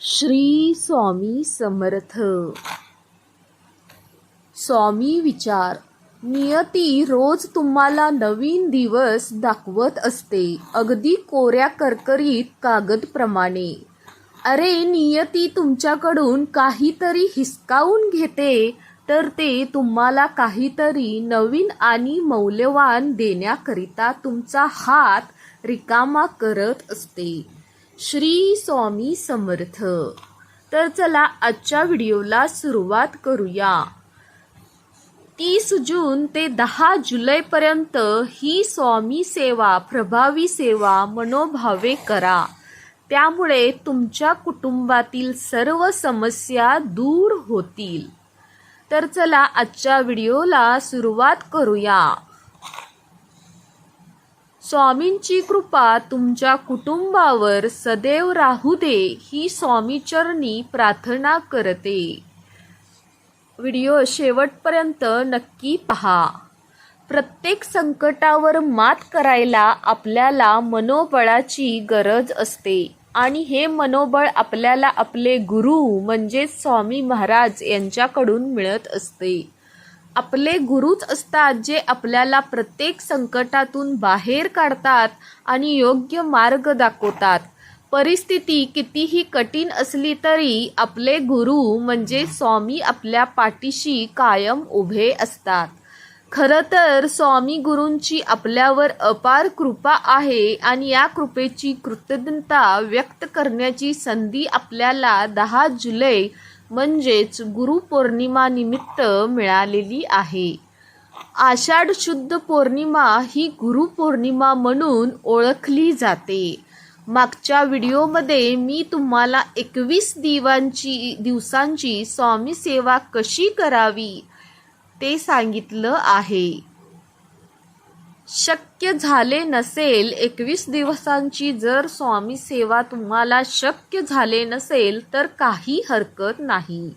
श्री स्वामी समर्थ. स्वामी विचार नियती रोज तुम्हाला नवीन दिवस दाखवत असते. अगदी कोऱ्या करकरीत कागदप्रमाणे अरे नियती तुमच्याकडून काहीतरी हिसकावून घेते तर ते तुम्हाला काहीतरी नवीन आणि मौल्यवान देण्याकरिता तुमचा हात रिकामा करत असते. श्री स्वामी समर्थ. तर चला आजच्या व्हिडिओला सुरुवात करूया. तीस जून ते दहा जुलैपर्यंत ही स्वामी सेवा प्रभावी सेवा मनोभावे करा. त्यामुळे तुमच्या कुटुंबातील सर्व समस्या दूर होतील. तर चला आजच्या व्हिडिओला सुरुवात करूया. स्वामींची कृपा तुमच्या कुटुंबावर सदैव राहू दे ही स्वामीचरणी प्रार्थना करते. व्हिडिओ शेवटपर्यंत नक्की पहा. प्रत्येक संकटावर मात करायला आपल्याला मनोबळाची गरज असते आणि हे मनोबळ आपल्याला आपले गुरु म्हणजेच स्वामी महाराज यांच्याकडून मिळत असते. आपले गुरुच असतात जे आपल्याला प्रत्येक संकटातून बाहेर काढतात आणि योग्य मार्ग दाखवतात. परिस्थिती कितीही कठीण असली तरी आपले गुरु म्हणजे स्वामी आपल्या पाठीशी कायम उभे असतात. खरं तर स्वामी गुरूंची आपल्यावर अपार कृपा आहे आणि या कृपेची कृतज्ञता व्यक्त करण्याची संधी आपल्याला दहा जुलै म्हणजेच गुरुपौर्णिमा निमित्त मिळालेली आहे. आषाढ शुद्ध पौर्णिमा ही गुरुपौर्णिमा म्हणून ओळखली जाते. मागच्या व्हिडिओमध्ये मी तुम्हाला एकवीस दिवांची दिवसांची स्वामी सेवा कशी करावी ते सांगितलं आहे. शक्य झाले नसेल एकवीस दिवसांची जर स्वामी सेवा तुम्हाला शक्य झाले नसेल तर काही हरकत नाही.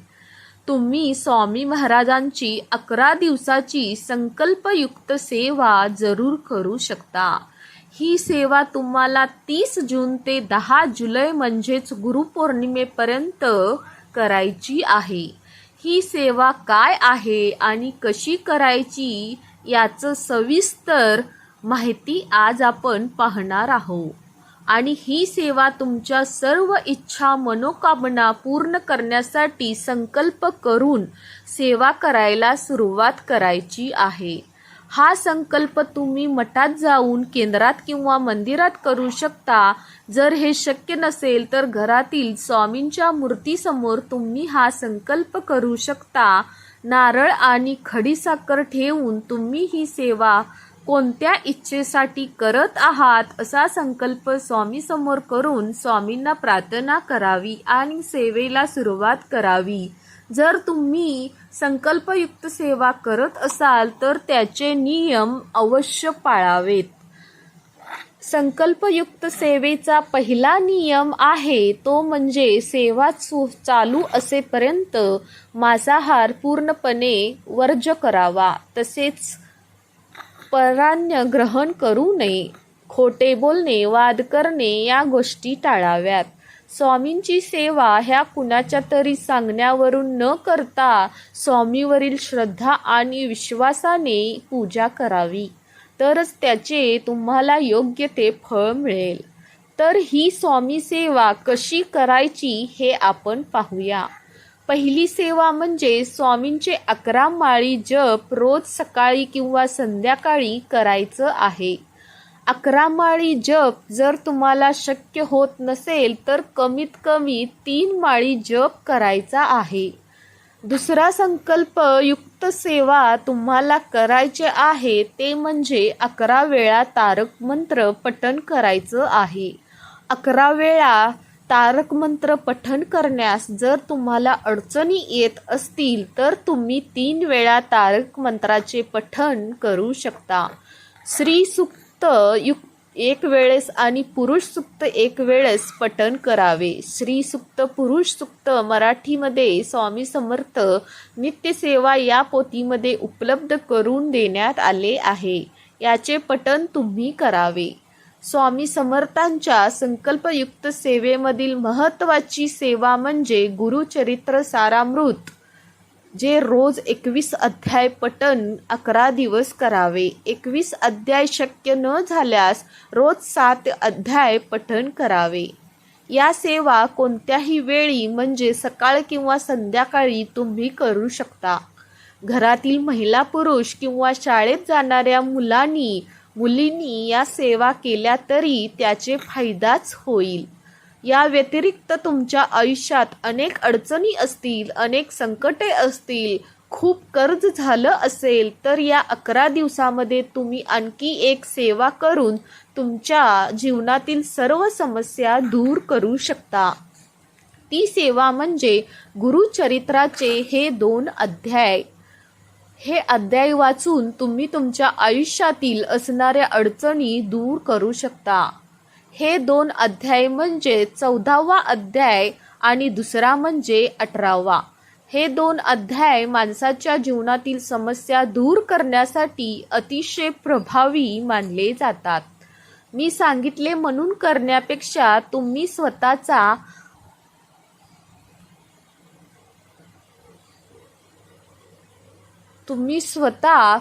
तुम्ही स्वामी महाराजांची अकरा दिवसाची संकल्पयुक्त सेवा जरूर करू शकता. ही सेवा तुम्हाला तीस जून ते दहा जुलै म्हणजेच गुरुपौर्णिमेपर्यंत करायची आहे. ही सेवा काय आहे आणि कशी करायची याचं सविस्तर माहिती आज आपण पाहणार आहोत. आणि ही सेवा तुमच्या सर्व इच्छा मनोकामना पूर्ण करण्यासाठी संकल्प करून सेवा करायला सुरुवात करायची आहे. हा संकल्प तुम्ही मठात जाऊन केंद्रात किंवा मंदिरात करू शकता. जर हे शक्य नसेल तर घरातील स्वामींच्या मूर्तीसमोर तुम्ही हा संकल्प करू शकता. नारळ आणि खडीसाखर ठेवून तुम्ही ही सेवा कोणत्या इच्छेसाठी करत आहात असा संकल्प स्वामी समोर करून स्वामींना प्रार्थना करावी आणि सेवेला सुरुवात करावी. जर तुम्ही संकल्पयुक्त सेवा करत असाल तर त्याचे नियम अवश्य पाळावेत. संकल्पयुक्त सेवेचा पहिला नियम आहे तो म्हणजे सेवा चालू असेपर्यंत मांसाहार पूर्णपणे वर्ज करावा. तसेच परान्य ग्रहण करू नये. खोटे बोलणे वाद करणे या गोष्टी टाळाव्यात. स्वामींची सेवा ह्या कुणाच्या तरी सांगण्यावरून न करता स्वामीवरील श्रद्धा आणि विश्वासाने पूजा करावी. तरच त्याचे तुम्हाला योग्य ते फळ मिळेल. तर ही स्वामी सेवा कशी करायची हे आपण पाहूया. पहिली सेवा म्हणजे स्वामींचे अकरा माळी जप रोज सकाळी किंवा संध्याकाळी करायचं आहे. अकरा माळी जप जर तुम्हाला शक्य होत नसेल तर कमीत कमी तीन माळी जप करायचा आहे. दुसरा संकल्प युक्त सेवा तुम्हाला करायचे आहे ते म्हणजे अकरा वेळा तारक मंत्र पठण करायचं आहे. अकरा वेळा तारक मंत्र पठण करण्यास जर तुम्हाला अडचणी येत असतील तर तुम्ही तीन वेळा तारक मंत्राचे पठण करू शकता. श्री सुक्त युक्त एक वेळेस आणि पुरुष सुक्त एक वेळेस पठण करावे. श्री सुक्त पुरुष सुक्त मराठीमध्ये स्वामी समर्थ नित्यसेवा या पोथीमध्ये उपलब्ध करून देण्यात आले आहे. याचे पठण तुम्ही करावे. स्वामी समर्थांच्या संकल्पयुक्त सेवेमधील महत्त्वाची सेवा म्हणजे गुरुचरित्र सारामृत. जे रोज एकवीस अध्याय पठण अकरा दिवस करावे. एकवीस अध्याय शक्य न झाल्यास रोज सात अध्याय पठण करावे. या सेवा कोणत्याही वेळी म्हणजे सकाळ किंवा संध्याकाळी तुम्ही करू शकता. घरातील महिला पुरुष किंवा शाळेत जाणाऱ्या मुलांनी मुलींनी या सेवा केल्या तरी त्याचे फायदाच होईल. या व्यतिरिक्त तुमच्या आयुष्यात अनेक अडचणी असतील अनेक संकटे असतील खूप कर्ज झालं असेल तर या अकरा दिवसामध्ये तुम्ही आणखी एक सेवा करून तुमच्या जीवनातील सर्व समस्या दूर करू शकता. ती सेवा म्हणजे गुरुचरित्राचे हे दोन अध्याय. हे अध्याय वाचून तुम्ही तुमच्या आयुष्यातील असणाऱ्या अडचणी दूर करू शकता. हे दोन अध्याय म्हणजे चौदावा अध्याय आणि दुसरा म्हणजे अठरावा. हे दोन अध्याय माणसाच्या जीवनातील समस्या दूर करण्यासाठी अतिशय प्रभावी मानले जातात. मी सांगितले म्हणून करण्यापेक्षा तुम्ही स्वतःचा तुम्ही स्वतः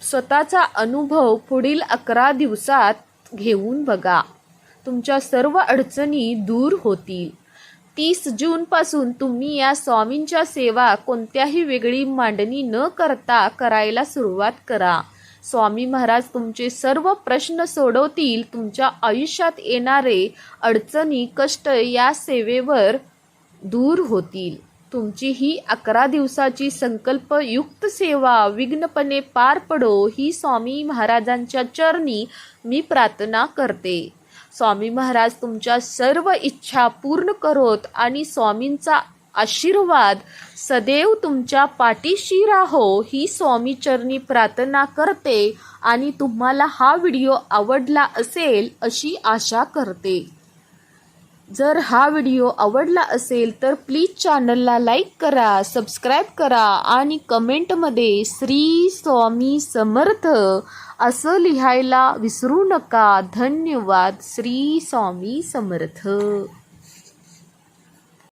स्वतःचा अनुभव पुढील अकरा दिवसात घेऊन बघा. तुमच्या सर्व अडचणी दूर होतील. तीस जूनपासून तुम्ही या स्वामींच्या सेवा कोणत्याही वेगळी मांडणी न करता करायला सुरुवात करा. स्वामी महाराज तुमचे सर्व प्रश्न सोडवतील तुमच्या आयुष्यात येणारे अडचणी कष्ट या सेवेवर दूर होतील. तुमची ही अकरा दिवसाची संकल्पयुक्त सेवा विघ्नपणे पार पडो ही स्वामी महाराजांच्या चरणी मी प्रार्थना करते. स्वामी महाराज तुमच्या सर्व इच्छा पूर्ण करोत आणि स्वामींचा आशीर्वाद सदैव तुमच्या पाठीशी राहो ही स्वामी चरणी प्रार्थना करते आणि तुम्हाला हा व्हिडिओ आवडला असेल अशी आशा करते. जर हा व्हिडिओ आवडला असेल तर प्लीज चॅनलला लाईक करा सबस्क्राईब करा आणि कमेंटमध्ये श्री स्वामी समर्थ असं लिहायला विसरू नका. धन्यवाद. श्री स्वामी समर्थ.